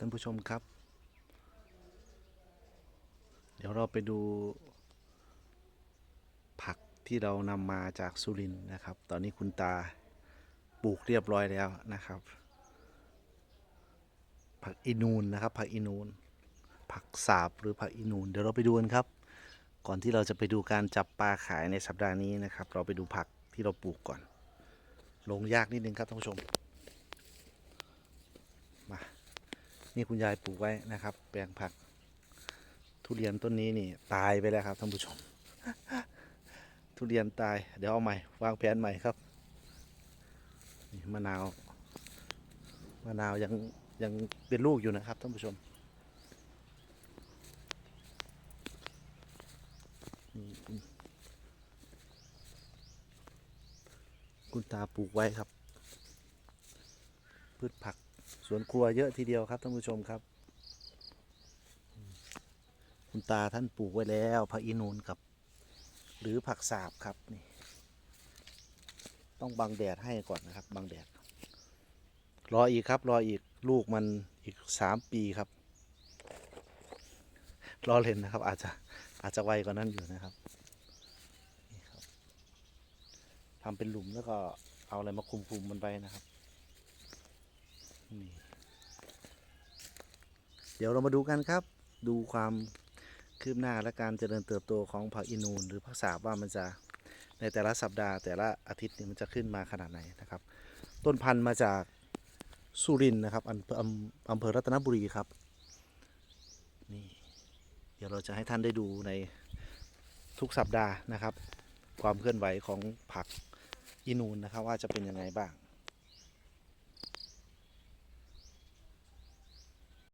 ท่านผู้ชมครับ เดี๋ยวเราไปดู ผักที่เรานำมาจากสุรินนะครับ ตอนนี้คุณตาปลูกเรียบร้อยแล้วนะครับ ผักอีนูนนะครับ ผักอีนูน ผักสาบหรือผักอีนูน เดี๋ยวเราไปดูกันครับ ก่อนที่เราจะไปดูการจับปลาขายในสัปดาห์นี้นะครับ เราไปดูผักที่เราปลูกก่อน ลงยากนิดนึงครับท่านผู้ชม มา นี่คุณยายปลูกไว้นะครับ แปลงผัก ทุเรียนต้นนี้นี่ ตายไปแล้วครับท่านผู้ชม ทุเรียนตาย เดี๋ยวเอาใหม่ วางแผนใหม่ครับนี่มะนาว มะนาวยังยังเป็นลูกอยู่นะครับท่านผู้ชมคุณตาปลูกไว้ครับ พืชผัก สวนครัวเยอะทีเดียวครับท่านผู้ชมครับ คุณตาท่านปลูกไว้แล้วผักอีนูนกับ หรือผักสาบครับนี่ ต้องบังแดดให้ก่อนนะครับ บังแดด รออีกครับรออีกลูกมันอีกสามปีครับ รอเล่นนะครับ อาจจะอาจจะไวกว่านั้นอยู่นะครับนี่ครับทำเป็นหลุมแล้วก็เอาอะไรมาคลุมๆมันไปนะครับ นี่เดี๋ยวเรามาดูกันครับ ดูความคืบหน้าและการเจริญเติบโตของผักอินูนหรือผักสาบว่ามันจะในแต่ละสัปดาห์แต่ละอาทิตย์นี่มันจะขึ้นมาขนาดไหนนะครับ ต้นพันธุ์มาจากสุรินทร์นะครับอำเภออำอำเภอรัตนบุรีครับนี่เดี๋ยวเราจะให้ท่านได้ดูในทุกสัปดาห์นะครับ ความเคลื่อนไหวของผักอินูนนะครับ ว่าจะเป็นยังไงบ้าง